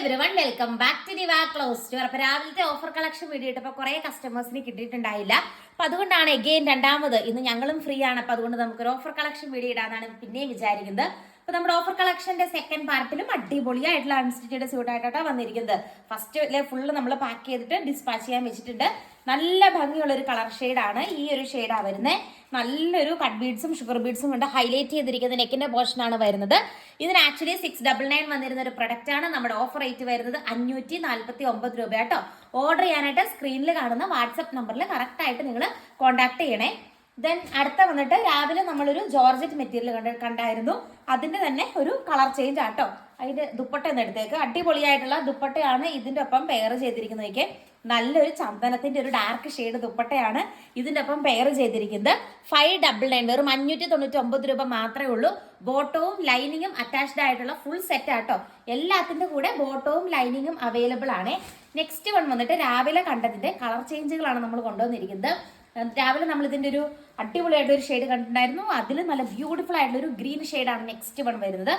Every welcome back to the wa close store അപ്പൊ രാവിലത്തെ offer collection video ഇട്ടപ്പോൾ കുറെ കസ്റ്റമേഴ്സിന് കിട്ടിയിട്ടുണ്ടായില്ല. അപ്പൊ അതുകൊണ്ടാണ് എഗെയിൻ രണ്ടാമത് ഇന്ന് ഞങ്ങളും ഫ്രീ ആണ്. അപ്പൊ അതുകൊണ്ട് നമുക്കൊരു ഓഫർ കളക്ഷൻ വീഡിയോ ഇടാന്നാണ് പിന്നെയും വിചാരിക്കുന്നത്. അപ്പൊ നമ്മുടെ ഓഫർ കളക്ഷന്റെ സെക്കൻഡ് പാർട്ടിലും അടിപൊളിയായിട്ടുള്ള അൺസ്റ്റിച്ചഡ് സ്യൂട്ട് ആയിട്ടാണ് വന്നിരിക്കുന്നത് ഫസ്റ്റ് ഫുള്ള് നമ്മൾ പാക്ക് ചെയ്തിട്ട് ഡിസ്പാച്ച് ചെയ്യാൻ വെച്ചിട്ടുണ്ട്. നല്ല ഭംഗിയുള്ള ഒരു കളർ ആണ് ഈ ഒരു ഷെയ്ഡാണ് വരുന്നത് നല്ലൊരു കട്ട് ബീഡ്സും ഷുഗർ ബീഡ്സും കൊണ്ട് ഹൈലൈറ്റ് ചെയ്തിരിക്കുന്ന നെക്കിന്റെ പോർഷൻ ആണ് വരുന്നത്. ഇതിന് ആക്ച്വലി സിക്സ് ഡബിൾ നയൻ വന്നിരുന്ന ഒരു പ്രൊഡക്റ്റ് ആണ് നമ്മുടെ ഓഫർ റേറ്റ് വരുന്നത് അഞ്ഞൂറ്റി നാല്പത്തി ഒമ്പത് രൂപ കേട്ടോ ഓർഡർ ചെയ്യാനായിട്ട് സ്ക്രീനിൽ കാണുന്ന വാട്സപ്പ് നമ്പറിൽ കറക്റ്റ് ആയിട്ട് നിങ്ങൾ കോൺടാക്ട് ചെയ്യണേ. ദെൻ അടുത്ത വന്നിട്ട് രാവിലെ നമ്മളൊരു ജോർജറ്റ് മെറ്റീരിയൽ കണ്ട കണ്ടായിരുന്നു. അതിന്റെ തന്നെ ഒരു കളർ ചേഞ്ച് ആട്ടോ. അതിന്റെ ദുപ്പട്ട ഒന്ന് എടുത്തേക്ക്. അടിപൊളിയായിട്ടുള്ള ദുപ്പട്ടയാണ് ഇതിന്റെ ഒപ്പം പെയർ ചെയ്തിരിക്കുന്നതൊക്കെ നല്ലൊരു ചന്ദനത്തിന്റെ ഒരു ഡാർക്ക് ഷെയ്ഡ് ദുപ്പട്ടയാണ് ഇതിന്റെ ഒപ്പം പെയർ ചെയ്തിരിക്കുന്നത്. ഫൈവ് ഡബിൾ നയൻ വെറും അഞ്ഞൂറ്റി തൊണ്ണൂറ്റി ഒമ്പത് രൂപ മാത്രമേ ഉള്ളൂ. ബോട്ടവും ലൈനിങ്ങും അറ്റാച്ച്ഡ് ആയിട്ടുള്ള ഫുൾ സെറ്റ് ആട്ടോ. എല്ലാത്തിന്റെ കൂടെ ബോട്ടവും ലൈനിങ്ങും അവൈലബിൾ ആണ്. നെക്സ്റ്റ് വൺ വന്നിട്ട് രാവിലെ കണ്ടതിന്റെ കളർ ചേഞ്ചുകളാണ് നമ്മൾ കൊണ്ടുവന്നിരിക്കുന്നത്. രാവിലെ നമ്മൾ ഇതിന്റെ ഒരു അടിപൊളിയായിട്ട് ഒരു ഷെയ്ഡ് കണ്ടിട്ടുണ്ടായിരുന്നു. അതിൽ നല്ല ബ്യൂട്ടിഫുൾ ആയിട്ടുള്ള ഒരു ഗ്രീൻ ഷെയ്ഡാണ് നെക്സ്റ്റ് വൺ വരുന്നത്.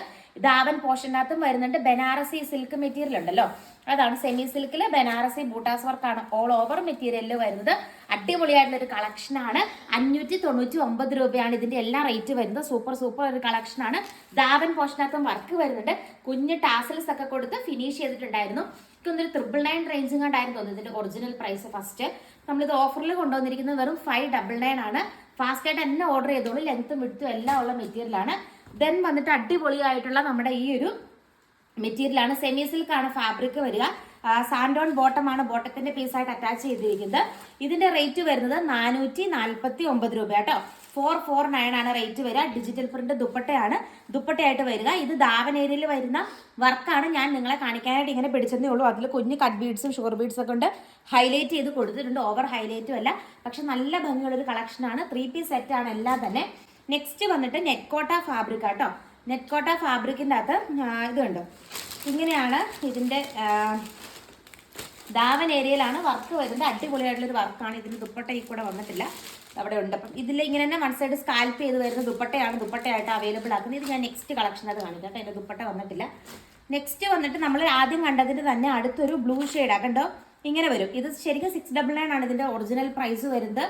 ദാവൻ പോർഷനകത്തും വരുന്നുണ്ട്. ബനാറസി സിൽക്ക് മെറ്റീരിയൽ ഉണ്ടല്ലോ. അതാണ് സെമി സിൽക്കിൽ ബനാറസി ബൂട്ടാസ് വർക്കാണ് ഓൾ ഓവർ മെറ്റീരിയലിൽ വരുന്നത്. അടിപൊളിയായിട്ടുള്ള ഒരു കളക്ഷൻ ആണ്. അഞ്ഞൂറ്റി തൊണ്ണൂറ്റി ഒമ്പത് രൂപയാണ് ഇതിന്റെ എല്ലാ റേറ്റ് വരുന്നത്. സൂപ്പർ സൂപ്പർ ഒരു കളക്ഷൻ ആണ്. ദാവൻ പോഷനകത്തും വർക്ക് വരുന്നുണ്ട്. കുഞ്ഞ് ടാസൽസ് ഒക്കെ കൊടുത്ത് ഫിനിഷ് ചെയ്തിട്ടുണ്ടായിരുന്നു. എനിക്കൊന്നൊരു ട്രിപ്പിൾ നയൻ റേഞ്ചും കണ്ടായിരുന്നു തോന്നുന്നു ഇതിന്റെ ഒറിജിനൽ പ്രൈസ് ഫസ്റ്റ് നമ്മളിത് ഓഫറിൽ കൊണ്ടുവന്നിരിക്കുന്നത് വെറും ഫൈവ് ഡബിൾ നയൻ ആണ്. ഫാസ്റ്റ് ആയിട്ട് തന്നെ ഓർഡർ ചെയ്തോളൂ. ലെങ്ത്തും വിടുത്തും എല്ലാം ഉള്ള മെറ്റീരിയലാണ് ദെൻ വന്നിട്ട് അടിപൊളിയായിട്ടുള്ള നമ്മുടെ ഈ ഒരു മെറ്റീരിയലാണ് സെമി സിൽക്കാണ് ഫാബ്രിക് വരിക. സാൻഡോൺ ബോട്ടം ആണ് ബോട്ടത്തിന്റെ പീസായിട്ട് അറ്റാച്ച് ചെയ്തിരിക്കുന്നത്. ഇതിന്റെ റേറ്റ് വരുന്നത് നാനൂറ്റി നാൽപ്പത്തി ഒമ്പത് രൂപ കേട്ടോ. ഫോർ ഫോർ നയൻ ആണ് റേറ്റ് വരിക. ഡിജിറ്റൽ പ്രിന്റ് ദുപ്പട്ടയാണ് ദുപ്പട്ടയായിട്ട് വരിക. ഇത് ദാവൻ ഏരിയയിൽ വരുന്ന വർക്കാണ് ഞാൻ നിങ്ങളെ കാണിക്കാനായിട്ട് ഇങ്ങനെ പിടിച്ചതേ ഉള്ളൂ. അതിൽ കുഞ്ഞ് കട്ട് ബീഡ്സും ഷുഗർ ബീഡ്സും ഒക്കെ ഉണ്ട്. ഹൈലൈറ്റ് ചെയ്ത് കൊടുത്തിട്ടുണ്ട്. ഓവർ ഹൈലൈറ്റും അല്ല. പക്ഷെ നല്ല ഭംഗിയുള്ളൊരു കളക്ഷനാണ് ത്രീ പീസ് സെറ്റ് ആണ് എല്ലാം തന്നെ. നെക്സ്റ്റ് വന്നിട്ട് നെറ്റ്കോട്ട ഫാബ്രിക് കേട്ടോ നെറ്റ്കോട്ട ഫാബ്രിക്കിന്റെ അകത്ത് ഇതുണ്ട്. ഇങ്ങനെയാണ് ഇതിന്റെ ദാവൻ ഏരിയയിലാണ് വർക്ക് വരുന്നത്. അടിപൊളിയായിട്ടുള്ളൊരു വർക്കാണ്. ഇതിന് ദുപ്പട്ട ഈ കൂടെ വന്നിട്ടില്ല. അവിടെ ഉണ്ട്. അപ്പം ഇതിൽ ഇങ്ങനെ തന്നെ വൺ സൈഡ് സ്കാൽപ്പ് ചെയ്ത് വരുന്ന ദുപ്പട്ടയാണ് ദുപ്പട്ടയായിട്ട് അവൈലബിൾ ആക്കുന്നത്. ഇത് ഞാൻ നെക്സ്റ്റ് കളക്ഷൻ അത് കാണിക്കാം കേട്ടോ. എന്റെ ദുപ്പട്ട വന്നിട്ടില്ല. നെക്സ്റ്റ് വന്നിട്ട് നമ്മൾ ആദ്യം കണ്ടതിന് തന്നെ അടുത്തൊരു ബ്ലൂ ഷെയ്ഡ് കണ്ടോ? ഇങ്ങനെ വരും. ഇത് ശരിക്കും സിക്സ് ഡബിൾ നയൻ ആണ് ഇതിന്റെ ഒറിജിനൽ പ്രൈസ് വരുന്നത്.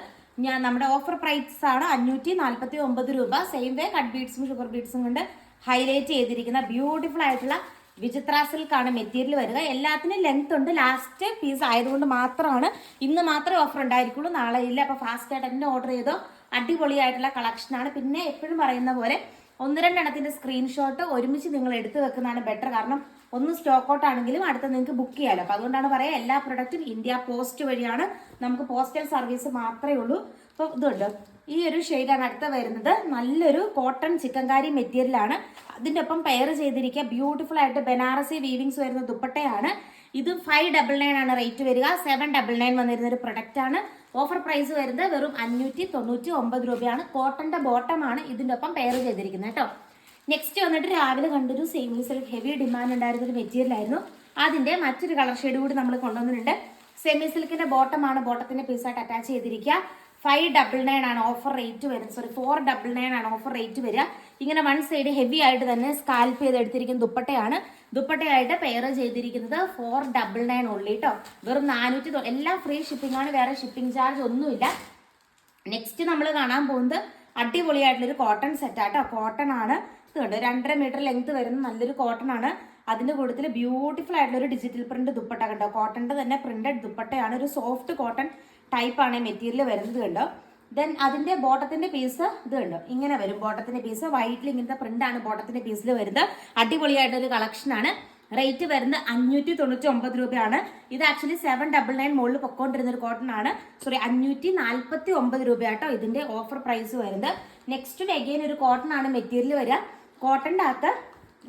ഞാൻ നമ്മുടെ ഓഫർ പ്രൈസ് ആണ് അഞ്ഞൂറ്റി നാൽപ്പത്തി ഒമ്പത് രൂപ സെയിം വേ കട്ട് ബീഡ്സും ഷുഗർ ബീഡ്സും കൊണ്ട് ഹൈലൈറ്റ് ചെയ്തിരിക്കുന്ന ബ്യൂട്ടിഫുൾ ആയിട്ടുള്ള വിചിത്ര സിൽക്കാണ് മെറ്റീരിയൽ വരിക. എല്ലാത്തിനും ലെങ്ത് ഉണ്ട്. ലാസ്റ്റ് പീസ് ആയതുകൊണ്ട് മാത്രമാണ് ഇന്ന് മാത്രമേ ഓഫർ ഉണ്ടായിരിക്കുള്ളൂ. നാളെ ഇല്ല. അപ്പോൾ ഫാസ്റ്റ് ആയിട്ട് തന്നെ ഓർഡർ ചെയ്തോ? അടിപൊളിയായിട്ടുള്ള കളക്ഷനാണ് പിന്നെ എപ്പോഴും പറയുന്ന പോലെ ഒന്ന് രണ്ടെണ്ണത്തിന്റെ സ്ക്രീൻഷോട്ട് ഒരുമിച്ച് നിങ്ങൾ എടുത്തു വെക്കുന്നതാണ് ബെറ്റർ കാരണം ഒന്ന് സ്റ്റോക്ക് ഔട്ട് ആണെങ്കിലും അടുത്ത നിങ്ങൾക്ക് ബുക്ക് ചെയ്യാമല്ലോ അപ്പോൾ അതുകൊണ്ടാണ് പറയാം എല്ലാ പ്രൊഡക്റ്റും ഇന്ത്യ പോസ്റ്റ് വഴിയാണ്. നമുക്ക് പോസ്റ്റൽ സർവീസ് മാത്രമേ ഉള്ളൂ. അപ്പോൾ ഇതുണ്ട്. ഈ ഒരു ഷെയ്ഡാണ് അടുത്ത വരുന്നത്. നല്ലൊരു കോട്ടൺ ചിക്കൻകാരി മെറ്റീരിയലാണ് അതിന്റെ ഒപ്പം പെയർ ചെയ്തിരിക്കുക. ബ്യൂട്ടിഫുൾ ആയിട്ട് ബനാറസി വീവിങ്സ് വരുന്ന ദുപ്പട്ടയാണ്. ഇത് ഫൈവ് ഡബിൾ നയൻ ആണ് റേറ്റ് വരിക. സെവൻ ഡബിൾ നയൻ വന്നിരുന്ന ഒരു പ്രൊഡക്റ്റ് ആണ്. ഓഫർ പ്രൈസ് വരുന്നത് വെറും അഞ്ഞൂറ്റി തൊണ്ണൂറ്റി ഒമ്പത് രൂപയാണ്. കോട്ടന്റെ ബോട്ടമാണ് ഇതിന്റെ ഒപ്പം പെയർ ചെയ്തിരിക്കുന്നത് കേട്ടോ. നെക്സ്റ്റ് വന്നിട്ട് രാവിലെ കണ്ടൊരു സേവിങ്സ് ഹെവി ഡിമാൻഡ് ഉണ്ടായിരുന്ന ഒരു മെറ്റീരിയൽ ആയിരുന്നു. അതിന്റെ മറ്റൊരു കളർ ഷെയ്ഡ് കൂടി നമ്മൾ കൊണ്ടുവന്നിട്ടുണ്ട്. സെമി സിൽക്കിന്റെ ബോട്ടമാണ് ബോട്ടത്തിന്റെ പീസായിട്ട് അറ്റാച്ച് ചെയ്തിരിക്കുക. ഫൈവ് ഡബിൾ നയൻ ആണ് ഓഫർ റേറ്റ് വരുന്നത്. സോറി ഫോർ ഡബിൾ നയൻ ആണ് ഓഫർ റേറ്റ് വരിക. ഇങ്ങനെ വൺ സൈഡ് ഹെവി ആയിട്ട് തന്നെ സ്കാൽപ്പ് ചെയ്ത് എടുത്തിരിക്കുന്ന ദുപ്പട്ടയാണ്. ദുപ്പട്ടയായിട്ട് പെയർ ചെയ്തിരിക്കുന്നത് ഫോർ ഡബിൾ നയൻ ഉള്ളി കേട്ടോ വെറും നാനൂറ്റി എല്ലാം ഫ്രീ ഷിപ്പിംഗ് ആണ് വേറെ ഷിപ്പിംഗ് ചാർജ് ഒന്നുമില്ല. നെക്സ്റ്റ് നമ്മൾ കാണാൻ പോകുന്നത് അടിപൊളിയായിട്ടുള്ളൊരു കോട്ടൺ സെറ്റാട്ടോ കോട്ടൺ ആണ്. ഇത് കണ്ടോ? രണ്ടര മീറ്റർ ലെങ്ത് വരുന്ന നല്ലൊരു കോട്ടൺ ആണ്. അതിന്റെ കൂട്ടത്തിൽ ബ്യൂട്ടിഫുൾ ആയിട്ടുള്ള ഒരു ഡിജിറ്റൽ പ്രിന്റ് ദുപ്പട്ട കണ്ടോ? കോട്ടന്റെ തന്നെ പ്രിന്റഡ് ദുപ്പട്ടയാണ്. ഒരു സോഫ്റ്റ് കോട്ടൺ ടൈപ്പ് ആണ് മെറ്റീരിയൽ വരുന്നത് കണ്ടോ? ദെൻ അതിന്റെ ബോട്ടത്തിന്റെ പീസ് ഇത് കണ്ടോ? ഇങ്ങനെ വരും ബോട്ടത്തിന്റെ പീസ് വൈറ്റിൽ ഇങ്ങനത്തെ പ്രിന്റ് ആണ് ബോട്ടത്തിന്റെ പീസിൽ വരുന്നത്. അടിപൊളിയായിട്ടൊരു കളക്ഷൻ ആണ്. റേറ്റ് വരുന്നത് അഞ്ഞൂറ്റി തൊണ്ണൂറ്റി ഒമ്പത് രൂപയാണ്. ഇത് ആക്ച്വലി സെവൻ ഡബിൾ നയൻ മുകളിൽ പൊക്കോണ്ടിരുന്ന ഒരു കോട്ടൺ ആണ്. സോറി അഞ്ഞൂറ്റി നാൽപ്പത്തി ഒമ്പത് രൂപയാട്ടോ ഇതിന്റെ ഓഫർ പ്രൈസ് വരുന്നത്. നെക്സ്റ്റ് അഗെയിൻ ഒരു കോട്ടൺ ആണ് മെറ്റീരിയൽ വരിക. കോട്ടന്റെ അകത്ത്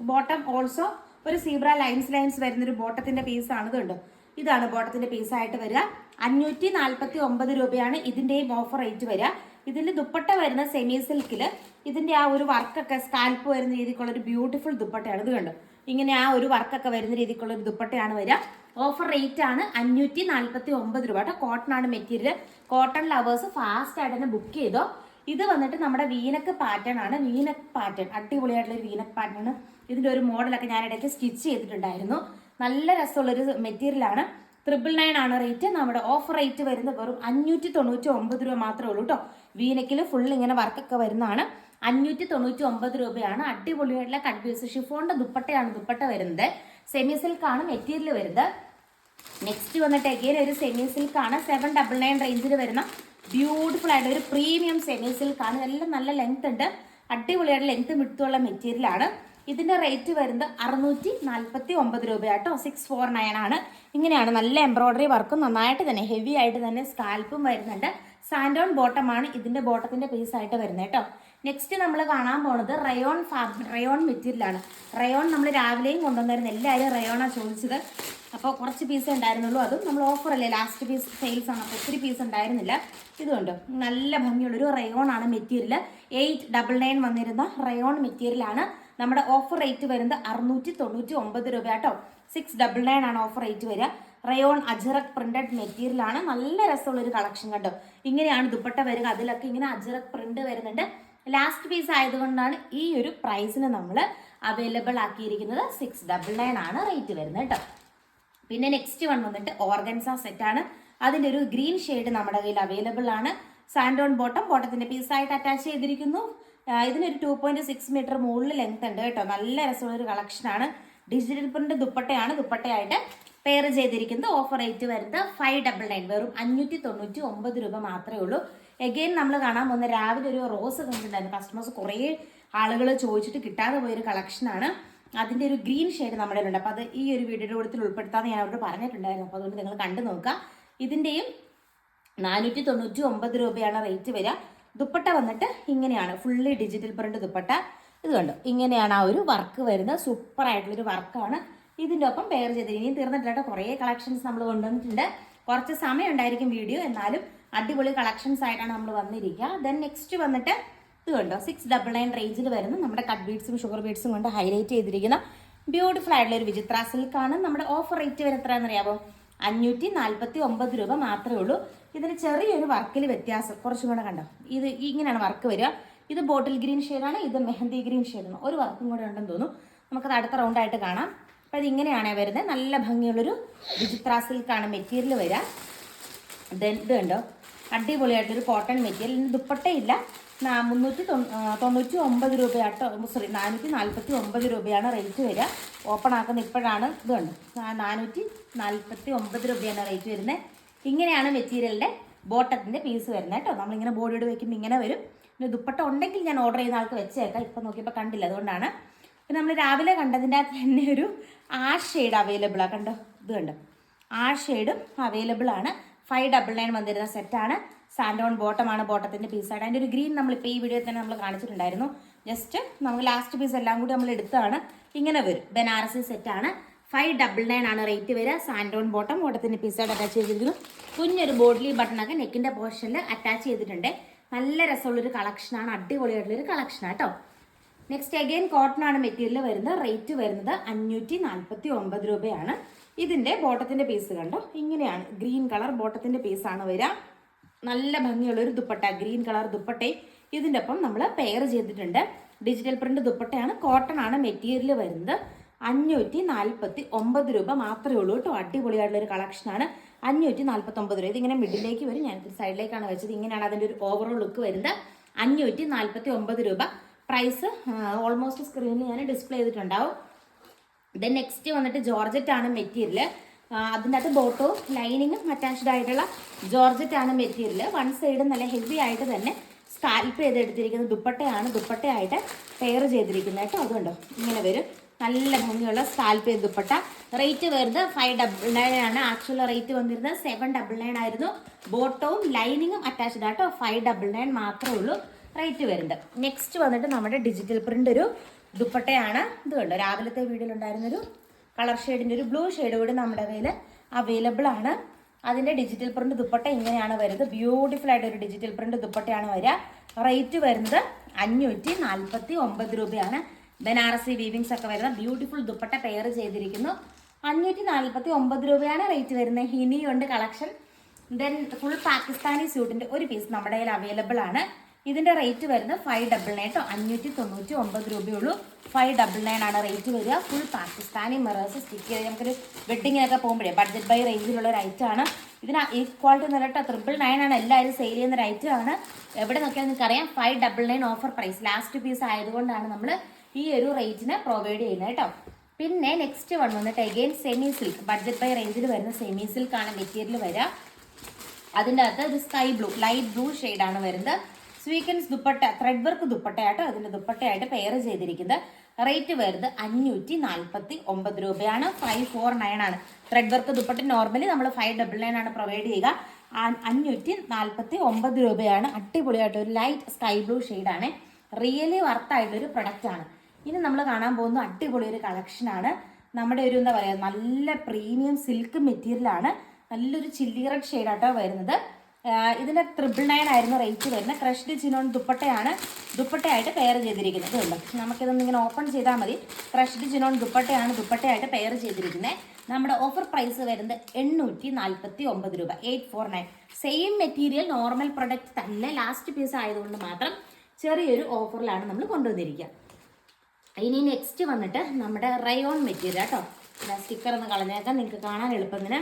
ബോട്ടം ഓൾസോ ഒരു സീബ്ര ലൈൻസ് ലൈൻസ് വരുന്ന ഒരു ബോട്ടത്തിന്റെ പീസ് ആണ് ഇതുണ്ട് ഇതാണ് ബോട്ടത്തിന്റെ പീസ് ആയിട്ട് വരിക. അഞ്ഞൂറ്റി നാൽപ്പത്തി ഒമ്പത് രൂപയാണ് ഇതിന്റെയും ഓഫർ റേറ്റ് വരിക. ഇതിൽ ദുപ്പട്ട വരുന്ന സെമി സിൽക്കിൽ ഇതിന്റെ ആ ഒരു വർക്കൊക്കെ സ്കാൽപ്പ് വരുന്ന രീതിക്കുള്ള ഒരു ബ്യൂട്ടിഫുൾ ദുപ്പട്ടയാണ്. ഇത് കണ്ടു? ഇങ്ങനെ ആ ഒരു വർക്കൊക്കെ വരുന്ന രീതിക്കുള്ള ഒരു ദുപ്പട്ടയാണ് വരിക. ഓഫർ റേറ്റ് ആണ് അഞ്ഞൂറ്റി നാൽപ്പത്തി ഒമ്പത് രൂപ കേട്ടോ. കോട്ടൺ ആണ് മെറ്റീരിയൽ കോട്ടൺ ലവേഴ്സ് ഫാസ്റ്റ് ആയിട്ട് തന്നെ ബുക്ക് ചെയ്തോ. ഇത് വന്നിട്ട് നമ്മുടെ വീനക്ക് പാറ്റേൺ ആണ്. വീനക്ക് പാറ്റേൺ അടിപൊളിയായിട്ടുള്ള ഒരു വീനക്ക് പാറ്റേൺ ഇതിന്റെ ഒരു മോഡലൊക്കെ ഞാൻ ഇടയ്ക്ക് സ്റ്റിച്ച് ചെയ്തിട്ടുണ്ടായിരുന്നു. നല്ല രസമുള്ളൊരു മെറ്റീരിയലാണ്. ട്രിപ്പിൾ നയൻ ആണ് റേറ്റ് നമ്മുടെ ഓഫർ റേറ്റ് വരുന്നത് വെറും അഞ്ഞൂറ്റി തൊണ്ണൂറ്റി ഒമ്പത് രൂപ മാത്രമേ ഉള്ളൂ കേട്ടോ വീനക്കിൽ ഫുൾ ഇങ്ങനെ വർക്കൊക്കെ വരുന്നതാണ്. അഞ്ഞൂറ്റി തൊണ്ണൂറ്റി ഒമ്പത് രൂപയാണ്. അടിപൊളിയായിട്ടുള്ള കൺഫ്യൂസ് ഷിഫോണിന്റെ ദുപ്പട്ടയാണ് ദുപ്പട്ട വരുന്നത്. സെമി സിൽക്കാണ് മെറ്റീരിയൽ വരുന്നത്. നെക്സ്റ്റ് വന്നിട്ട് എഗെയിൻ ഒരു സെമി സിൽക്ക് ആണ്. സെവൻ ഡബിൾ നയൻ റേഞ്ചിൽ വരുന്ന ബ്യൂട്ടിഫുൾ ആയിട്ട് ഒരു പ്രീമിയം സെമി സിൽക്ക് ആണ്. ഇതെല്ലാം നല്ല ലെങ്ത് ഉണ്ട്. അടിപൊളിയായിട്ട് ലെങ്ത് മിടുത്തുള്ള മെറ്റീരിയൽ ആണ് ഇതിന്റെ റേറ്റ് വരുന്നത് അറുന്നൂറ്റി നാൽപ്പത്തി ഒമ്പത് രൂപയാട്ടോ. സിക്സ് ഫോർ നയൻ ആണ്. ഇങ്ങനെയാണ് നല്ല എംബ്രോയിഡറി വർക്കും നന്നായിട്ട് തന്നെ ഹെവി ആയിട്ട് തന്നെ സ്കാൽപ്പും വരുന്നുണ്ട്. സാൻഡോൺ ബോട്ടം ആണ് ഇതിന്റെ ബോട്ടത്തിന്റെ പീസ് ആയിട്ട് വരുന്നത് കേട്ടോ. നെക്സ്റ്റ് നമ്മൾ കാണാൻ പോണത് റയോൺ ഫാബ് റയോൺ മെറ്റീരിയലാണ് റയോൺ നമ്മൾ രാവിലെയും കൊണ്ടുവന്നായിരുന്നു. എല്ലാവരും റയോണാണ് ചോദിച്ചത്. അപ്പോൾ കുറച്ച് പീസ് ഉണ്ടായിരുന്നുള്ളൂ. അതും നമ്മൾ ഓഫർ അല്ലേ? ലാസ്റ്റ് പീസ് സെയിൽസ് ആണ് അപ്പോൾ ഒത്തിരി പീസ് ഉണ്ടായിരുന്നില്ല. ഇതുകൊണ്ട് നല്ല ഭംഗിയുള്ളൊരു റയോൺ ആണ് മെറ്റീരിയൽ എയ്റ്റ് ഡബിൾ നയൻ വന്നിരുന്ന റയോൺ മെറ്റീരിയൽ ആണ്. നമ്മുടെ ഓഫർ റേറ്റ് വരുന്നത് അറുന്നൂറ്റി തൊണ്ണൂറ്റി ഒമ്പത് രൂപ കേട്ടോ സിക്സ് ഡബിൾ നയൻ ആണ് ഓഫർ റേറ്റ് വരിക. റയോൺ അജറക് പ്രിന്റഡ് മെറ്റീരിയൽ ആണ്. നല്ല രസമുള്ള ഒരു കളക്ഷൻ കണ്ടോ? ഇങ്ങനെയാണ് ദുപ്പട്ട വരിക. അതിലൊക്കെ ഇങ്ങനെ അജറക് പ്രിന്റ് വരുന്നുണ്ട്. ലാസ്റ്റ് പീസ് ആയതുകൊണ്ടാണ് ഈ ഒരു പ്രൈസിന് നമ്മൾ അവൈലബിൾ ആക്കിയിരിക്കുന്നത്. സിക്സ് ഡബിൾ നയൻ ആണ് റേറ്റ് വരുന്നത് കേട്ടോ. പിന്നെ നെക്സ്റ്റ് വൺ വന്നിട്ട് ഓർഗൻസ സെറ്റ് ആണ്. അതിന്റെ ഒരു ഗ്രീൻ ഷെയ്ഡ് നമ്മുടെ കയ്യിൽ അവൈലബിൾ ആണ്. സാൻഡോൺ ബോട്ടം ബോട്ടത്തിന്റെ പീസായിട്ട് അറ്റാച്ച് ചെയ്തിരിക്കുന്നു. ഇതിനൊരു ടു പോയിന്റ് സിക്സ് മീറ്റർ മുകളിൽ ലെങ്ത് ഉണ്ട് കേട്ടോ. നല്ല രസമുള്ളൊരു കളക്ഷനാണ് ഡിജിറ്റൽ പ്രിന്റ് ദുപ്പട്ടയാണ്. ദുപ്പട്ടയായിട്ട് പെയർ ചെയ്തിരിക്കുന്നത്. ഓഫർ റേറ്റ് വരുന്നത് ഫൈവ് ഡബിൾ നയൻ വെറും അഞ്ഞൂറ്റി തൊണ്ണൂറ്റി ഒമ്പത് രൂപ മാത്രമേ ഉള്ളൂ. എഗെയിൻ നമ്മൾ കാണാൻ പോകുന്ന രാവിലെ ഒരു റോസ് കണ്ടിട്ടുണ്ടായിരുന്നു കസ്റ്റമേഴ്സ് കുറേ ആളുകൾ ചോദിച്ചിട്ട് കിട്ടാതെ പോയൊരു കളക്ഷനാണ് അതിന്റെ ഒരു ഗ്രീൻ ഷെയ്ഡ് നമ്മുടെ ഉണ്ട് അപ്പോൾ അത് ഈ ഒരു വീഡിയോയുടെ കൂടുതൽ ഉൾപ്പെടുത്താമെന്ന് ഞാൻ അവരോട് പറഞ്ഞിട്ടുണ്ടായിരുന്നു. അപ്പോൾ അതുകൊണ്ട് നിങ്ങൾ കണ്ടു നോക്കുക. ഇതിന്റെയും നാനൂറ്റി തൊണ്ണൂറ്റി ഒമ്പത് രൂപയാണ് റേറ്റ് വരിക. ദുപ്പട്ട വന്നിട്ട് ഇങ്ങനെയാണ്. Fully digital print dupatta. ഇത് കണ്ടു? ഇങ്ങനെയാണ് ആ ഒരു വർക്ക് വരുന്നത്. സൂപ്പർ ആയിട്ടുള്ളൊരു വർക്കാണ് ഇതിന്റെ ഒപ്പം പെയർ ചെയ്ത് ഇനിയും തീർന്നിട്ടില്ല കുറേ കളക്ഷൻസ് നമ്മൾ കൊണ്ടുവന്നിട്ടുണ്ട്. കുറച്ച് സമയം ഉണ്ടായിരിക്കും വീഡിയോ എന്നാലും അടിപൊളി കളക്ഷൻസ് ആയിട്ടാണ് നമ്മൾ വന്നിരിക്കുക. ദെൻ നെക്സ്റ്റ് വന്നിട്ട് ഇത് കണ്ടോ? സിക്സ് ഡബിൾ നയൻ റേഞ്ചിൽ വരുന്ന നമ്മുടെ കട്ട് ബീഡ്സും ഷുഗർ ബീഡ്സും കൊണ്ട് ഹൈലൈറ്റ് ചെയ്തിരിക്കുന്ന ബ്യൂട്ടിഫുൾ ആയിട്ടുള്ള ഒരു വിചിത്ര സിൽക്കാണ് നമ്മുടെ ഓഫർ റേറ്റ് വരെ എത്രയാണെന്ന് അറിയാമോ അഞ്ഞൂറ്റി നാൽപ്പത്തി ഒമ്പത് രൂപ മാത്രമേ ഉള്ളൂ. ഇതിന് ചെറിയൊരു വർക്കിൽ വ്യത്യാസം. കുറച്ചും കൂടെ കണ്ടോ? ഇത് ഇങ്ങനെയാണ് വർക്ക് വരിക. ഇത് ബോട്ടിൽ ഗ്രീൻ ഷെയ്ഡാണ് ഇത് മെഹന്തി ഗ്രീൻ ഷെയ്ഡാണ് ഒരു വർക്കും കൂടെ ഉണ്ടെന്ന് തോന്നുന്നു. നമുക്കത് അടുത്ത റൗണ്ടായിട്ട് കാണാം. അപ്പോൾ ഇത് ഇങ്ങനെയാണ് വരുന്നത്. നല്ല ഭംഗിയുള്ളൊരു വിചിത്ര സിൽക്കാണ് മെറ്റീരിയൽ വരിക. ദെൻ ഇത് കണ്ടോ? അടിപൊളിയായിട്ടൊരു കോട്ടൺ മെറ്റീരിയൽ ഇതിന് ദുപ്പട്ടയില്ല. മുന്നൂറ്റി തൊണ്ണൂറ്റി ഒമ്പത് രൂപയാട്ടോ സോറി നാനൂറ്റി നാൽപ്പത്തി ഒമ്പത് രൂപയാണ് റേറ്റ് വരിക. ഓപ്പൺ ആക്കുന്ന ഇപ്പോഴാണ് ഇത് കണ്ടോ? നാ- നാനൂറ്റി നാൽപ്പത്തി ഒമ്പത് രൂപയാണ് റേറ്റ് വരുന്നത്. ഇങ്ങനെയാണ് മെറ്റീരിയലിന്റെ ബോട്ടത്തിന്റെ പീസ് വരുന്നത് കേട്ടോ. നമ്മളിങ്ങനെ ബോഡിയോട് വെക്കുമ്പോൾ ഇങ്ങനെ വരും. പിന്നെ ദുപ്പട്ട ഉണ്ടെങ്കിൽ ഞാൻ ഓർഡർ ചെയ്യുന്ന ആൾക്ക് വെച്ചേക്കാം. ഇപ്പം നോക്കിയപ്പോൾ കണ്ടില്ല അതുകൊണ്ടാണ്. പിന്നെ നമ്മൾ രാവിലെ കണ്ടതിന്റെ അകത്ത് തന്നെ ഒരു ആ ഷെയ്ഡ് അവൈലബിൾ ആണ് കണ്ടോ? ഇത് കണ്ടോ? ആ ഷെയ്ഡും അവൈലബിൾ ആണ്. ഫൈവ് ഡബിൾ നയൻ വന്നിരുന്ന സെറ്റാണ് സാൻഡോൺ ബോട്ടമാണ് ബോട്ടത്തിന്റെ പീസായിട്ട് അതിന്റെ ഒരു ഗ്രീൻ നമ്മളിപ്പോൾ ഈ വീഡിയോയിൽ തന്നെ നമ്മൾ കാണിച്ചിട്ടുണ്ടായിരുന്നു. ജസ്റ്റ് നമുക്ക് ലാസ്റ്റ് പീസ് എല്ലാം കൂടി നമ്മൾ എടുത്താണ് ഇങ്ങനെ വരും. ബനാറസി സെറ്റാണ് ഫൈവ് ഡബിൾ നയൻ ആണ് റേറ്റ് വരിക. സാൻഡോൺ ബോട്ടം ബോട്ടത്തിന്റെ പീസായിട്ട് അറ്റാച്ച് ചെയ്തിരിക്കുന്നു. കുഞ്ഞൊരു ബോഡ്ലി ബട്ടണൊക്കെ നെക്കിന്റെ പോർഷനിൽ അറ്റാച്ച് ചെയ്തിട്ടുണ്ട്. നല്ല രസമുള്ളൊരു കളക്ഷനാണ് അടിപൊളിയായിട്ടുള്ളൊരു കളക്ഷനാണ് കേട്ടോ നെക്സ്റ്റ് അഗെയിൻ കോട്ടൺ ആണ് മെറ്റീരിയൽ വരുന്നത്. റേറ്റ് വരുന്നത് അഞ്ഞൂറ്റി നാൽപ്പത്തി ഒമ്പത് രൂപയാണ്. ഇതിന്റെ ബോട്ടത്തിന്റെ പീസ് കണ്ടോ? ഇങ്ങനെയാണ്. ഗ്രീൻ കളർ ബോട്ടത്തിന്റെ പീസാണ് വരിക. നല്ല ഭംഗിയുള്ളൊരു ദുപ്പട്ട ഗ്രീൻ കളർ ദുപ്പട്ടയും ഇതിന്റെ ഒപ്പം നമ്മൾ പെയർ ചെയ്തിട്ടുണ്ട്. ഡിജിറ്റൽ പ്രിന്റ് ദുപ്പട്ടയാണ്. കോട്ടൺ ആണ് മെറ്റീരിയൽ വരുന്നത്. അഞ്ഞൂറ്റി നാൽപ്പത്തി ഒമ്പത് രൂപ മാത്രമേ ഉള്ളൂ കേട്ടോ. അടിപൊളിയായിട്ടുള്ള ഒരു കളക്ഷനാണ് അഞ്ഞൂറ്റി നാൽപ്പത്തി ഒമ്പത് രൂപ. ഇതിങ്ങനെ മിഡിലേക്ക് വരും. ഞാൻ സൈഡിലേക്കാണ് വെച്ചത്. ഇങ്ങനെയാണ് അതിന്റെ ഒരു ഓവറോൾ ലുക്ക് വരുന്നത്. അഞ്ഞൂറ്റി നാൽപ്പത്തി ഒമ്പത് രൂപ പ്രൈസ് ഓൾമോസ്റ്റ് സ്ക്രീനിൽ ഞാൻ ഡിസ്പ്ലേ ചെയ്തിട്ടുണ്ടാവും. ദെൻ നെക്സ്റ്റ് വന്നിട്ട് ജോർജറ്റ് ആണ് മെറ്റീരിയൽ അതിന്റെ അകത്ത് ബോട്ടോ ലൈനിങ്ങും അറ്റാച്ച്ഡ് ആയിട്ടുള്ള ജോർജറ്റ് ആണ് മെറ്റീരിയൽ വൺ സൈഡ് നല്ല ഹെവി ആയിട്ട് തന്നെ സ്കാൽപ്പ് ചെയ്തെടുത്തിരിക്കുന്നത് ദുപ്പട്ടയാണ് ദുപ്പട്ടയായിട്ട് പെയർ ചെയ്തിരിക്കുന്നത് കേട്ടോ. അതുകൊണ്ടോ ഇങ്ങനെ വരും. നല്ല ഭംഗിയുള്ള സ്കാൽപ്പ് ദുപ്പട്ട. റേറ്റ് വരുന്നത് ഫൈവ് ഡബിൾ നയൻ ആണ്. ആക്ച്വൽ റേറ്റ് വന്നിരുന്നത് സെവൻ ഡബിൾ നയൻ ആയിരുന്നു. ബോട്ടവും ലൈനിങ്ങും അറ്റാച്ച്ഡ് ആട്ടോ ഫൈവ് ഡബിൾ നയൻ മാത്രമേ ഉള്ളൂ റേറ്റ് വരുന്നത്. നെക്സ്റ്റ് വന്നിട്ട് നമ്മുടെ ഡിജിറ്റൽ പ്രിന്റ് ഒരു ദുപ്പട്ടയാണ്. ഇത് കണ്ടോ? രാവിലത്തെ വീഡിയോയിലുണ്ടായിരുന്നൊരു കളർ ഷെയ്ഡിന്റെ ഒരു ബ്ലൂ ഷെയ്ഡ് കൂടി നമ്മുടെ കയ്യിൽ അവൈലബിൾ ആണ്. അതിന്റെ ഡിജിറ്റൽ പ്രിന്റ് ദുപ്പട്ട ഇങ്ങനെയാണ് വരുന്നത്. ബ്യൂട്ടിഫുൾ ആയിട്ട് ഒരു ഡിജിറ്റൽ പ്രിന്റ് ദുപ്പട്ടയാണ് വരിക. റേറ്റ് വരുന്നത് അഞ്ഞൂറ്റി നാൽപ്പത്തി ഒമ്പത് രൂപയാണ്. ബനാറസി വീവിങ്സ് ഒക്കെ വരുന്ന ബ്യൂട്ടിഫുൾ ദുപ്പട്ട പെയർ ചെയ്തിരിക്കുന്നു. അഞ്ഞൂറ്റി നാൽപ്പത്തി ഒമ്പത് രൂപയാണ് റേറ്റ് വരുന്നത്. ഇനിയുണ്ട് കളക്ഷൻ ദെൻ ഫുൾ പാകിസ്ഥാനി സ്യൂട്ടിന്റെ ഒരു പീസ് നമ്മുടെ കയ്യിൽ അവൈലബിൾ ആണ്. ഇതിന്റെ റേറ്റ് വരുന്നത് ഫൈവ് ഡബിൾ നയൻ കേട്ടോ അഞ്ഞൂറ്റി തൊണ്ണൂറ്റി ഒമ്പത് രൂപയുള്ളൂ. ഫൈവ് ഡബിൾ നയൻ ആണ് റേറ്റ് വരിക. ഫുൾ പാകിസ്ഥാനി മിറേഴ്സ് സ്റ്റിക്ക് ചെയ്ത് നമുക്കൊരു വെഡിങ്ങിനൊക്കെ പോകുമ്പോഴേ ബഡ്ജറ്റ് ബൈ റേഞ്ചിലുള്ള ഒരു ആണ്. ഇതിന് ഈ ക്വാളിറ്റി നല്ല കേട്ടോ ട്രിപ്പിൾ നയൻ ആണ്. എല്ലാവരും സെയിൽ ചെയ്യുന്ന ഒരു ആണ്. എവിടെ നോക്കിയാൽ നിങ്ങൾക്ക് അറിയാം five double nine offer price last piece ആയതുകൊണ്ടാണ് നമ്മൾ ഈ ഒരു റേറ്റിന് പ്രൊവൈഡ് ചെയ്യുന്നത് കേട്ടോ. പിന്നെ നെക്സ്റ്റ് വൺ വന്നിട്ട് again semi silk budget by റേഞ്ചിൽ വരുന്ന സെമി സിൽക്കാണ് മെറ്റീരിയൽ വരിക അതിന്റെ അകത്ത് ഒരു സ്കൈ ബ്ലൂ ലൈറ്റ് ബ്ലൂ ആണ് വരുന്നത്. സ്വീക്കൻസ് ദുപ്പട്ട ത്രെഡ് വർക്ക് ദുപ്പട്ടയായിട്ട് അതിന്റെ ദുപ്പട്ടയായിട്ട് പെയർ ചെയ്തിരിക്കുന്നത്. റേറ്റ് വരുന്നത് അഞ്ഞൂറ്റി നാൽപ്പത്തി ഒമ്പത് രൂപയാണ്. ഫൈവ് ഫോർ നയൻ ആണ്. ത്രെഡ് വർക്ക് ദുപ്പട്ട നോർമലി നമ്മൾ ഫൈവ് ഡബിൾ നയൻ ആണ് പ്രൊവൈഡ് ചെയ്യുക. അഞ്ഞൂറ്റി നാൽപ്പത്തി ഒമ്പത് രൂപയാണ്. അടിപൊളിയായിട്ട് ഒരു ലൈറ്റ് സ്കൈ ബ്ലൂ ആണ്. റിയലി വർത്തായിട്ടൊരു പ്രൊഡക്റ്റ് ആണ്. ഇനി നമ്മൾ കാണാൻ പോകുന്ന അടിപൊളി ഒരു കളക്ഷനാണ് നമ്മുടെ ഒരു എന്താ പറയുക നല്ല പ്രീമിയം സിൽക്ക് മെറ്റീരിയലാണ് നല്ലൊരു ചില്ലി റെഡ് ഷെയ്ഡാട്ടോ വരുന്നത്. ഇതിന്റെ ട്രിപ്പിൾ നയൻ ആയിരുന്നു റേറ്റ് വരുന്നത്. ക്രഷ്ഡ് ചിനോൺ ദുപ്പട്ടയാണ് ദുപ്പട്ടയായിട്ട് പെയർ ചെയ്തിരിക്കുന്നത് ഉണ്ട് നമുക്കിതൊന്ന് ഇങ്ങനെ ഓപ്പൺ ചെയ്താൽ മതി. ക്രഷ്ഡ് ചിനോൺ ദുപ്പട്ടയാണ് ദുപ്പട്ടയായിട്ട് പെയർ ചെയ്തിരിക്കുന്നത്. നമ്മുടെ ഓഫർ പ്രൈസ് വരുന്നത് എണ്ണൂറ്റി നാൽപ്പത്തി ഒമ്പത് രൂപ eight four nine same material normal product തന്നെ. ലാസ്റ്റ് പീസ് ആയതുകൊണ്ട് മാത്രം ചെറിയൊരു ഓഫറിലാണ് നമ്മൾ കൊണ്ടുവന്നിരിക്കുക. ഇനി നെക്സ്റ്റ് വന്നിട്ട് നമ്മുടെ റയോൺ മെറ്റീരിയൽ കേട്ടോ സ്റ്റിക്കർ ഒന്ന് കളഞ്ഞേക്കാം. നിങ്ങൾക്ക് കാണാൻ എളുപ്പത്തിന്.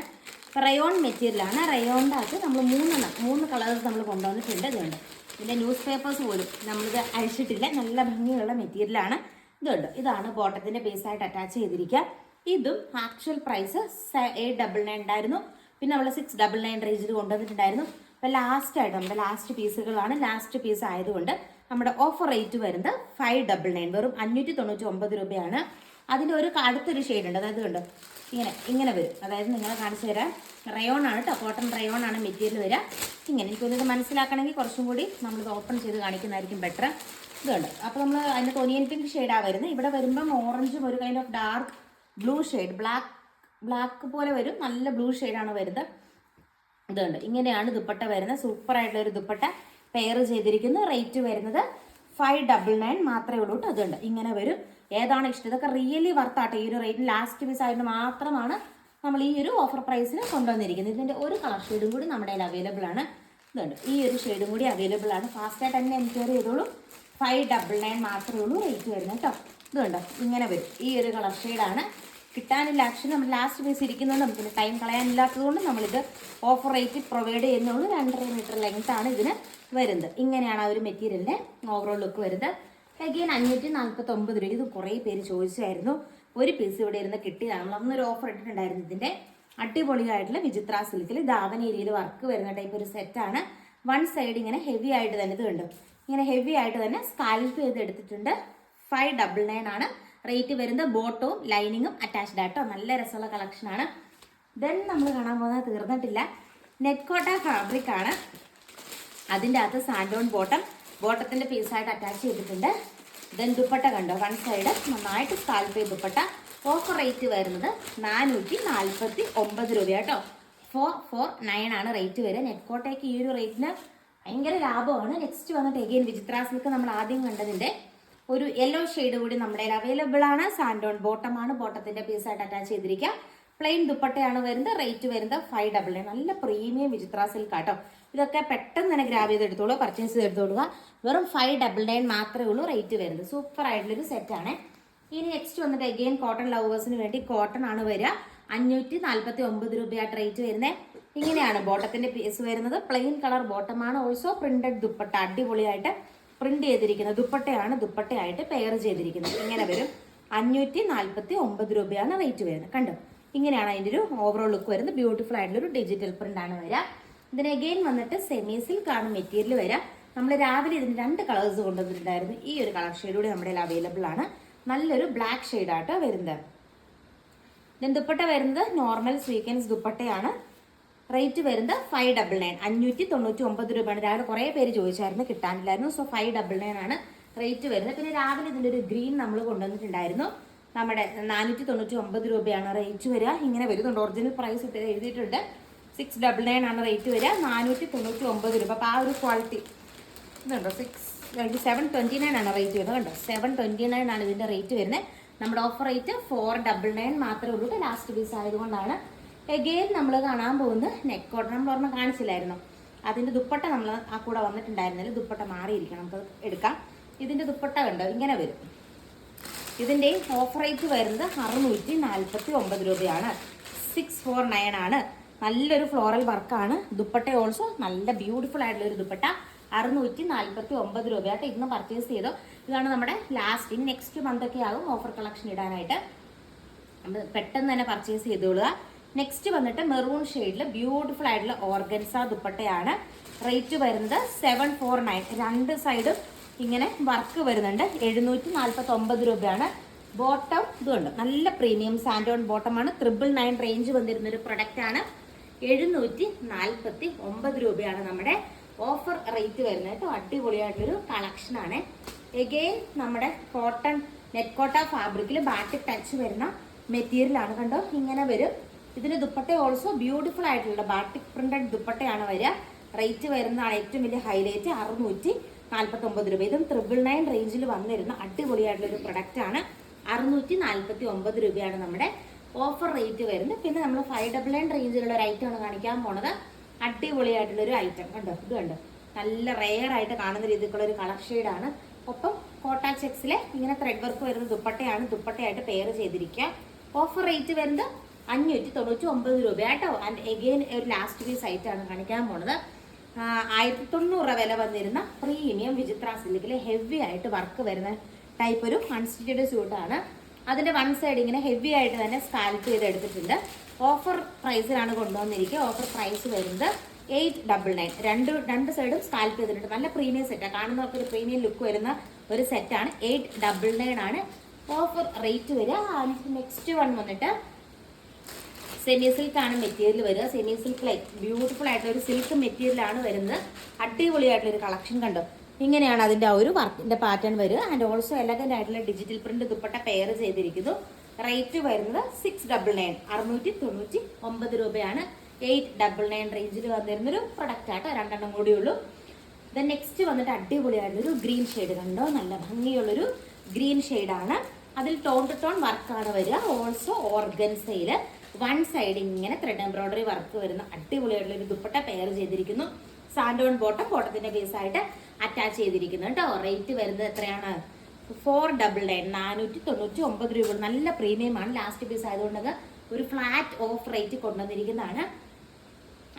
റയോൺ മെറ്റീരിയലാണ് റയോണിന്റെ അകത്ത് നമ്മൾ മൂന്നെണ്ണം മൂന്ന് കളേഴ്സ് നമ്മൾ കൊണ്ടുവന്നിട്ടുണ്ട്. ഇതുണ്ട് പിന്നെ ന്യൂസ് പേപ്പേഴ്സ് പോലും നമ്മളിത് അഴിച്ചിട്ടില്ല. നല്ല ഭംഗിയുള്ള മെറ്റീരിയലാണ് ഇതുണ്ട് ഇതാണ് ബോട്ടത്തിന്റെ പീസായിട്ട് അറ്റാച്ച് ചെയ്തിരിക്കുക. ഇതും actual price eight double nine ഉണ്ടായിരുന്നു പിന്നെ നമ്മൾ സിക്സ് ഡബിൾ നയൻ റേഞ്ചിൽ കൊണ്ടുവന്നിട്ടുണ്ടായിരുന്നു. അപ്പോൾ ലാസ്റ്റ് ആയിട്ട് നമ്മുടെ ലാസ്റ്റ് പീസുകളാണ് ലാസ്റ്റ് പീസ് ആയതുകൊണ്ട് നമ്മുടെ ഓഫർ റേറ്റ് വരുന്നത് ഫൈവ് ഡബിൾ നയൻ വെറും അഞ്ഞൂറ്റി തൊണ്ണൂറ്റി ഒമ്പത് രൂപയാണ് ക- അടുത്തൊരു ഷെയ്ഡ് ഉണ്ട്. അതായത് കണ്ടോ? ഇങ്ങനെ ഇങ്ങനെ വരും. അതായത് നിങ്ങളെ കാണിച്ചു തരാം. റയോൺ ആണ് കേട്ടോ കോട്ടൺ റയോൺ ആണ് മെറ്റീരിയൽ വരിക. ഇങ്ങനെ. എനിക്കൊന്നത് മനസ്സിലാക്കണമെങ്കിൽ കുറച്ചും കൂടി നമ്മളിത് ഓപ്പൺ ചെയ്ത് കാണിക്കുന്നതായിരിക്കും ബെറ്റർ ഇതുണ്ട് അപ്പോൾ നമ്മൾ അതിന്റെ ഒനിയൻ പിങ്ക് ഷെയ്ഡാണ് വരുന്നത്. ഇവിടെ വരുമ്പം ഓറഞ്ചും ഒരു kind of dark blue shade black black പോലെ വരും. നല്ല ബ്ലൂ ഷെയ്ഡാണ് വരുന്നത്. ഇതുണ്ട് ഇങ്ങനെയാണ് ദുപ്പട്ട വരുന്നത്. ഒരു ദുപ്പട്ട. പെയർ ചെയ്തിരിക്കുന്ന റേറ്റ് വരുന്നത് ഫൈവ് ഡബിൾ നയൻ മാത്രമേ ഉള്ളൂ കേട്ടോ അതുണ്ട്. ഇങ്ങനെ വരും. ഏതാണ് ഇഷ്ടം? ഇതൊക്കെ റിയലി വർത്താട്ടെ ഈ ഒരു റേറ്റ് ലാസ്റ്റ് പീസ് ആയിട്ട് മാത്രമാണ് നമ്മൾ ഈ ഒരു ഓഫർ പ്രൈസിന് കൊണ്ടുവന്നിരിക്കുന്നത്. ഇതിന്റെ ഒരു കളർ ഷെയ്ഡും കൂടി നമ്മുടെ കയ്യിൽ അവൈലബിൾ ആണ്. ഇതുണ്ട്. ഈ ഒരു ഷെയ്ഡും കൂടി അവൈലബിൾ ആണ്. ഫാസ്റ്റായിട്ട് തന്നെ എൻക്വയറി ചെയ്തോളൂ. ഫൈവ് ഡബിൾ നയൻ മാത്രമേ ഉള്ളൂ റേറ്റ് വരുന്നത് കേട്ടോ ഇതുണ്ട്. ഇങ്ങനെ വരും. ഈ ഒരു കളർ ഷെയ്ഡാണ് കിട്ടാനില്ല. ആക്ച്വലി നമ്മൾ ലാസ്റ്റ് പീസ് ഇരിക്കുന്നതുകൊണ്ട് നമുക്ക് ടൈം കളയാനില്ലാത്തതുകൊണ്ട് നമ്മളിത് ഓഫർ റേറ്റ് പ്രൊവൈഡ് ചെയ്യുന്നുള്ളൂ. രണ്ടര മീറ്റർ ലെങ്ത് ആണ് ഇതിന് വരുന്നത്. ഇങ്ങനെയാണ് ആ ഒരു മെറ്റീരിയലിന്റെ ഓവറോൾ ലുക്ക് വരുന്നത്. അഗെയിൻ അഞ്ഞൂറ്റി നാൽപ്പത്തി ഒമ്പത് രൂപ. ഇത് കുറേ പേര് ചോദിച്ചായിരുന്നു. ഒരു പീസ് ഇവിടെ ഇരുന്ന് കിട്ടിയതാണ്. അന്നൊരു ഓഫർ ഇട്ടിട്ടുണ്ടായിരുന്നു. ഇതിന്റെ അടിപൊളിയായിട്ടുള്ള വിചിത്ര സിൽക്കിൽ ദാവന ഏരിയയിൽ വർക്ക് വരുന്ന ടൈപ്പ് ഒരു സെറ്റാണ് വൺ സൈഡ് ഇങ്ങനെ ഹെവി ആയിട്ട് തന്നെ ഇത് കണ്ടു. ഇങ്ങനെ ഹെവി ആയിട്ട് തന്നെ സ്കാൽപ്പ് ചെയ്ത് എടുത്തിട്ടുണ്ട് ഫൈവ് ഡബിൾ നയൻ ആണ്. റേറ്റ് വരുന്നത് ബോട്ടവും ലൈനിങ്ങും അറ്റാച്ച്ഡ് ആട്ടോ. നല്ല രസമുള്ള കളക്ഷനാണ് ദെൻ നമ്മൾ കാണാൻ പോകുന്നത് തീർന്നിട്ടില്ല. നെറ്റ്കോട്ട ഫാബ്രിക് ആണ്. അതിന്റെ അകത്ത് സാൻഡോൺ ബോട്ടം ബോട്ടത്തിന്റെ പീസായിട്ട് അറ്റാച്ച് ചെയ്തിട്ടുണ്ട്. ദെൻ ദുപ്പട്ട കണ്ടോ? വൺ സൈഡ് നന്നായിട്ട് സ്കാൽപ്പ് ദുപ്പട്ട. ഓഫർ റേറ്റ് വരുന്നത് നാനൂറ്റി നാൽപ്പത്തി ഒമ്പത് രൂപ കേട്ടോ ഫോർ ഫോർ നയൻ ആണ് റേറ്റ് വരിക. നെറ്റ്കോട്ടയ്ക്ക് ഈ ഒരു റേറ്റിന് ഭയങ്കര ലാഭമാണ്. നെക്സ്റ്റ് വന്നിട്ട് എഗെയിൻ വിചിത്ര സിൽക്ക് നമ്മൾ ആദ്യം കണ്ടതിന്റെ ഒരു യെല്ലോ ഷെയ്ഡ് കൂടി നമ്മുടെ അവൈലബിൾ ആണ്. സാൻഡോൺ ബോട്ടം ആണ്. ബോട്ടത്തിന്റെ പീസായിട്ട് അറ്റാച്ച് ചെയ്തിരിക്കുക. പ്ലെയിൻ ദുപ്പട്ടയാണ് വരുന്നത്. റേറ്റ് വരുന്നത് ഫൈവ് ഡബിൾ നയൻ നല്ല പ്രീമിയം വിചിത്ര സിൽക്ക് ആട്ടോ. ഇതൊക്കെ പെട്ടെന്ന് തന്നെ ഗ്രാബ് ചെയ്ത് എടുത്തോളൂ പർച്ചേസ് ചെയ്ത് എടുത്തോളുക വെറും ഫൈവ് ഡബിൾ നയൻ മാത്രമേ ഉള്ളൂ റേറ്റ് വരുന്നത്. സൂപ്പർ ആയിട്ടുള്ളൊരു സെറ്റാണ് ഇനി നെക്സ്റ്റ് വന്നിട്ട് അഗെയിൻ കോട്ടൺ ലവേഴ്സിന് വേണ്ടി കോട്ടൺ ആണ് വരിക. അഞ്ഞൂറ്റി നാൽപ്പത്തി ഒമ്പത് രൂപയായിട്ട് റേറ്റ് വരുന്നത് ഇങ്ങനെയാണ് ബോട്ടത്തിന്റെ പീസ് വരുന്നത്. പ്ലെയിൻ കളർ ബോട്ടമാണ് ഓൾസോ പ്രിന്റഡ് ദുപ്പട്ട. അടിപൊളിയായിട്ട് പ്രിന്റ് ചെയ്തിരിക്കുന്നത് ദുപ്പട്ടയാണ് ദുപ്പട്ടയായിട്ട് പെയർ ചെയ്തിരിക്കുന്നത്. ഇങ്ങനെ വരും. അഞ്ഞൂറ്റി നാൽപ്പത്തി ഒമ്പത് രൂപയാണ് റേറ്റ് വരുന്നത്. കണ്ടോ? ഇങ്ങനെയാണ് അതിന്റെ ഒരു ഓവറോൾ ലുക്ക് വരുന്നത്. ബ്യൂട്ടിഫുൾ ആയിട്ടുള്ള ഒരു ഡിജിറ്റൽ പ്രിന്റ് ആണ് വരിക. ഇതിന് അഗെയിൻ വന്നിട്ട് സെമി സിൽക്ക് ആണ് മെറ്റീരിയൽ വരിക. നമ്മൾ രാവിലെ ഇതിന് രണ്ട് കളേഴ്സ് കൊണ്ടുവന്നിട്ടുണ്ടായിരുന്നു. ഈ ഒരു കളർ ഷെയ്ഡ് കൂടി നമ്മുടെ അവൈലബിൾ ആണ്. നല്ലൊരു ബ്ലാക്ക് ഷെയ്ഡായിട്ടാണ് വരുന്നത്. ദുപ്പട്ട വരുന്നത് നോർമൽ സ്വീക്കൻസ് ദുപ്പട്ടയാണ്. റേറ്റ് വരുന്നത് ഫൈവ് ഡബിൾ നയൻ അഞ്ഞൂറ്റി തൊണ്ണൂറ്റി ഒമ്പത് രൂപയാണ്. രാവിലെ കുറേ പേര് ചോദിച്ചായിരുന്നു. കിട്ടാനില്ലായിരുന്നു. സോ ഫൈവ് ഡബിൾ നയൻ ആണ് റേറ്റ് വരുന്നത്. പിന്നെ രാവിലെ ഇതിന്റെ ഒരു ഗ്രീൻ നമ്മൾ കൊണ്ടുവന്നിട്ടുണ്ടായിരുന്നു. നമ്മുടെ നാനൂറ്റി തൊണ്ണൂറ്റി ഒമ്പത് രൂപയാണ് റേറ്റ് വരിക. ഇങ്ങനെ വരുന്നുണ്ട്. ഒറിജിനൽ പ്രൈസ് ഇട്ട് എഴുതിയിട്ടുണ്ട്. സിക്സ് ഡബിൾ നയൻ ആണ് റേറ്റ് വരിക. നാനൂറ്റി തൊണ്ണൂറ്റി ഒമ്പത് രൂപ. അപ്പോൾ ആ ഒരു ക്വാളിറ്റി ഇതുണ്ടോ? സിക്സ് സെവൻ ട്വന്റി നയൻ ആണ് റേറ്റ് വരുന്നത്. കണ്ടോ? സെവൻ ട്വന്റി നയൻ ആണ് ഇതിന്റെ റേറ്റ് വരുന്നത്. നമ്മുടെ offer rate four double nine മാത്രമേ ഉള്ളൂ. ലാസ്റ്റ് പീസ് ആയതുകൊണ്ടാണ് എഗെയിൻ നമ്മൾ കാണാൻ പോകുന്ന നെക്ക് കോട്ടൺ നമ്മൾ ഓർമ്മ കാണിച്ചില്ലായിരുന്നു? അതിന്റെ ദുപ്പട്ട നമ്മൾ ആ കൂടെ വന്നിട്ടുണ്ടായിരുന്നില്ല ദുപ്പട്ട മാറിയിരിക്കണം. നമുക്ക് എടുക്കാം. ഇതിന്റെ ദുപ്പട്ട കണ്ടോ? ഇങ്ങനെ വരും. ഇതിന്റെ ഓഫർ റേറ്റ് വരുന്നത് അറുന്നൂറ്റി നാൽപ്പത്തി ഒമ്പത് രൂപയാണ്. സിക്സ് ഫോർ നയൻ ആണ്. നല്ലൊരു ഫ്ലോറൽ വർക്കാണ് ദുപ്പട്ട ഓൾസോ നല്ല ബ്യൂട്ടിഫുൾ ആയിട്ടുള്ള ഒരു ദുപ്പട്ട. അറുന്നൂറ്റി നാൽപ്പത്തി ഒമ്പത് രൂപയായിട്ട് ഇന്ന് പർച്ചേസ് ചെയ്തു. ഇതാണ് നമ്മുടെ ലാസ്റ്റ് നെക്സ്റ്റ് മന്ത് ഒക്കെ ആകും ഓഫർ കളക്ഷൻ ഇടാനായിട്ട്. പെട്ടെന്ന് തന്നെ പർച്ചേസ് ചെയ്തോളുക. നെക്സ്റ്റ് വന്നിട്ട് മെറൂൺ ഷെയ്ഡിൽ ബ്യൂട്ടിഫുൾ ആയിട്ടുള്ള ഓർഗൻസ ദുപ്പട്ടയാണ്. റേറ്റ് വരുന്നത് സെവൻ ഫോർ നയൻ രണ്ട് സൈഡും ഇങ്ങനെ വർക്ക് വരുന്നുണ്ട്. എഴുന്നൂറ്റി നാൽപ്പത്തി ഒമ്പത് രൂപയാണ് ബോട്ടം ഇതുണ്ട് നല്ല പ്രീമിയം സാൻഡോൺ ബോട്ടമാണ് ത്രിബിൾ നയൻ റേഞ്ച് വന്നിരുന്ന ഒരു പ്രൊഡക്റ്റ് ആണ്. എഴുന്നൂറ്റി നാൽപ്പത്തി ഒമ്പത് രൂപയാണ് നമ്മുടെ ഓഫർ റേറ്റ് വരുന്നത് കേട്ടോ. അടിപൊളിയായിട്ടൊരു കളക്ഷൻ ആണ്. എഗെയിൻ നമ്മുടെ കോട്ടൺ നെറ്റ് കോട്ട ഫാബ്രിക്കിൽ ബാറ്റിക് ടച്ച് വരുന്ന മെറ്റീരിയലാണ് കണ്ടോ? ഇങ്ങനെ വരും. ഇതിന് ദുപ്പട്ട ഓൾസോ ബ്യൂട്ടിഫുൾ ആയിട്ടുള്ള ബാട്ടിക് പ്രിന്റഡ് ദുപ്പട്ടയാണ് വരിക. റേറ്റ് വരുന്നതാണ് ഏറ്റവും വലിയ ഹൈലൈറ്റ് അറുന്നൂറ്റി നാൽപ്പത്തി ഒമ്പത് രൂപ. ഇതും ത്രിബിൾ നയൻ റേഞ്ചിൽ വന്നിരുന്ന അടിപൊളിയായിട്ടുള്ള ഒരു പ്രൊഡക്റ്റ് ആണ്. അറുന്നൂറ്റി നാൽപ്പത്തി ഒമ്പത് രൂപയാണ് നമ്മുടെ ഓഫർ റേറ്റ് വരുന്നത്. പിന്നെ നമ്മൾ ഫൈവ് ഡബിൾ നയൻ റേഞ്ചിലുള്ള ഒരു ഐറ്റം ആണ് കാണിക്കാൻ പോണത്. അടിപൊളിയായിട്ടുള്ള ഒരു ഐറ്റം കണ്ടോ? ഇത് കണ്ടോ? നല്ല റെയർ ആയിട്ട് കാണുന്ന രീതിക്കുള്ള ഒരു കളർ ഷെയ്ഡാണ് ഒപ്പം കോട്ടാ ചെക്സിലെ ഇങ്ങനെ ത്രെഡ് വർക്ക് വരുന്ന ദുപ്പട്ടയാണ് ദുപ്പട്ടയായിട്ട് പെയർ ചെയ്തിരിക്കുക. ഓഫർ റേറ്റ് വരുന്നത് അഞ്ഞൂറ്റി തൊണ്ണൂറ്റി ഒമ്പത് രൂപ കേട്ടോ ആൻഡ് എഗെയിൻ ഒരു ലാസ്റ്റ് പീസ് ആയിട്ടാണ് കാണിക്കാൻ പോണത്. ആയിരത്തി തൊണ്ണൂറ് രൂപ വില വന്നിരുന്ന പ്രീമിയം വിചിത്ര സിലിക്കിലെ ഹെവി ആയിട്ട് വർക്ക് വരുന്ന ടൈപ്പ് ഒരു അൺസ്റ്റിച്ചഡ് സ്യൂട്ടാണ് അതിന്റെ വൺ സൈഡ് ഇങ്ങനെ ഹെവി ആയിട്ട് തന്നെ സ്കാൽപ്പ് ചെയ്ത് എടുത്തിട്ടുണ്ട് ഓഫർ പ്രൈസിലാണ് കൊണ്ടുവന്നിരിക്കുക. ഓഫർ പ്രൈസ് വരുന്നത് എയ്റ്റ് ഡബിൾ നയൻ രണ്ട് രണ്ട് സൈഡും സ്കാൽപ്പ് ചെയ്തിട്ടുണ്ട്. നല്ല പ്രീമിയം സെറ്റാണ് കാണുന്നവർക്ക് ഒരു പ്രീമിയം ലുക്ക് വരുന്ന ഒരു സെറ്റാണ് എയ്റ്റ് ഡബിൾ നയൻ ആണ്. ഓഫർ റേറ്റ് വരിക. നെക്സ്റ്റ് വൺ വന്നിട്ട് സെമി സിൽക്ക് ആണ് മെറ്റീരിയൽ വരിക. സെമി സിൽക്ക് ലൈക്ക് ബ്യൂട്ടിഫുൾ ആയിട്ടുള്ള ഒരു സിൽക്ക് മെറ്റീരിയലാണ് വരുന്നത്. അടിപൊളിയായിട്ടുള്ള ഒരു കളക്ഷൻ കണ്ടോ? ഇങ്ങനെയാണ് അതിന്റെ ആ ഒരു വർക്കിന്റെ പാറ്റേൺ വരിക. ആൻഡ് ഓൾസോ എലഗന്റ് ആയിട്ടുള്ള ഡിജിറ്റൽ പ്രിന്റ് ദുപ്പട്ട പെയർ ചെയ്തിരിക്കുന്നു. റേറ്റ് വരുന്നത് സിക്സ് ഡബിൾ നയൻ അറുന്നൂറ്റി തൊണ്ണൂറ്റി ഒമ്പത് രൂപയാണ് എയ്റ്റ് ഡബിൾ നയൻ റേഞ്ചിൽ വന്നിരുന്നൊരു പ്രൊഡക്റ്റ് ആട്ടോ. രണ്ടെണ്ണം കൂടി ഉള്ളൂ. നെക്സ്റ്റ് വന്നിട്ട് അടിപൊളിയായിട്ടൊരു ഗ്രീൻ ഷെയ്ഡ് കണ്ടോ? നല്ല ഭംഗിയുള്ളൊരു ഗ്രീൻ ഷെയ്ഡാണ് അതിൽ ടോൺ ടു ടോൺ വർക്കാണ് വരിക. ഓൾസോ ഓർഗൻസയിൽ വൺ സൈഡ് ഇങ്ങനെ ത്രെഡ് എംബ്രോയിഡറി വർക്ക് വരുന്ന അടിപൊളിയായിട്ടുള്ള ഒരു ദുപ്പട്ട പെയർ ചെയ്തിരിക്കുന്നു. സാൻഡോൺ ബോട്ടം ബോട്ടത്തിന്റെ ബേസ് ആയിട്ട് അറ്റാച്ച് ചെയ്തിരിക്കുന്നു. കേട്ടോ റേറ്റ് വരുന്നത് എത്രയാണ്? ഫോർ ഡബിൾ നയൻ നാനൂറ്റി തൊണ്ണൂറ്റി ഒമ്പത് രൂപ. നല്ല പ്രീമിയം ആണ്. ലാസ്റ്റ് പീസ് ആയതുകൊണ്ട് ഒരു ഫ്ലാറ്റ് ഓഫ് റേറ്റ് കൊണ്ടുവന്നിരിക്കുന്നതാണ്.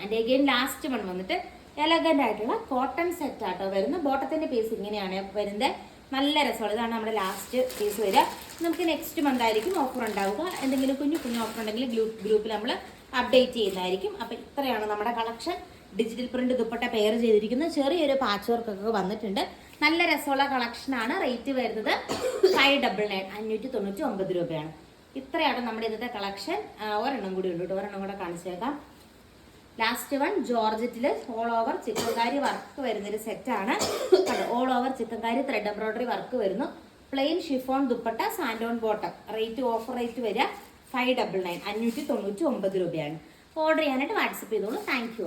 ആൻഡ് അഗെയിൻ ലാസ്റ്റ് വൺ വന്നിട്ട് എലഗന്റ് ആയിട്ടുള്ള കോട്ടൺ സെറ്റ് ആട്ടോ വരുന്നത്. ബോട്ടത്തിന്റെ പീസ് ഇങ്ങനെയാണ് വരുന്നത്. നല്ല രസമാണ്. ഇതാണ് നമ്മുടെ ലാസ്റ്റ് പീസ് വരിക. നമുക്ക് നെക്സ്റ്റ് മന്ത് ആയിരിക്കും ഓഫർ ഉണ്ടാവുക. എന്തെങ്കിലും കുഞ്ഞു കുഞ്ഞു ഓഫർ ഉണ്ടെങ്കിൽ ഗ്രൂപ്പിൽ നമ്മൾ അപ്ഡേറ്റ് ചെയ്യുന്നതായിരിക്കും. അപ്പം ഇത്രയാണ് നമ്മുടെ collection digital print dupatta pair ചെയ്തിരിക്കുന്നത് ചെറിയൊരു പാച്ച് വർക്കൊക്കെ വന്നിട്ടുണ്ട്. നല്ല രസമുള്ള കളക്ഷനാണ് റേറ്റ് വരുന്നത് ഫൈവ് ഡബിൾ നയൻ അഞ്ഞൂറ്റി തൊണ്ണൂറ്റി ഒമ്പത് രൂപയാണ്. ഇത്രയാണ് നമ്മുടെ ഇന്നത്തെ കളക്ഷൻ ഒരെണ്ണം കൂടി ഉണ്ട് കേട്ടോ ഒരെണ്ണം കൂടെ കാണിച്ചേക്കാം ലാസ്റ്റ് വൺ ജോർജറ്റിൽ ഓൾ ഓവർ ചിക്കൻകാരി വർക്ക് വരുന്നൊരു സെറ്റാണ് all over chikankari thread embroidery work വരുന്നു. പ്ലെയിൻ ഷിഫോൺ ദുപ്പട്ട സാൻഡോൺ ബോട്ടം റേറ്റ് ഓഫർ റേറ്റ് വരിക ഫൈവ് ഡബിൾ നയൻ അഞ്ഞൂറ്റി തൊണ്ണൂറ്റി ഒമ്പത് രൂപയാണ്. ഓർഡർ ചെയ്യാനായിട്ട് വാട്സപ്പ് ചെയ്തോളൂ. Thank you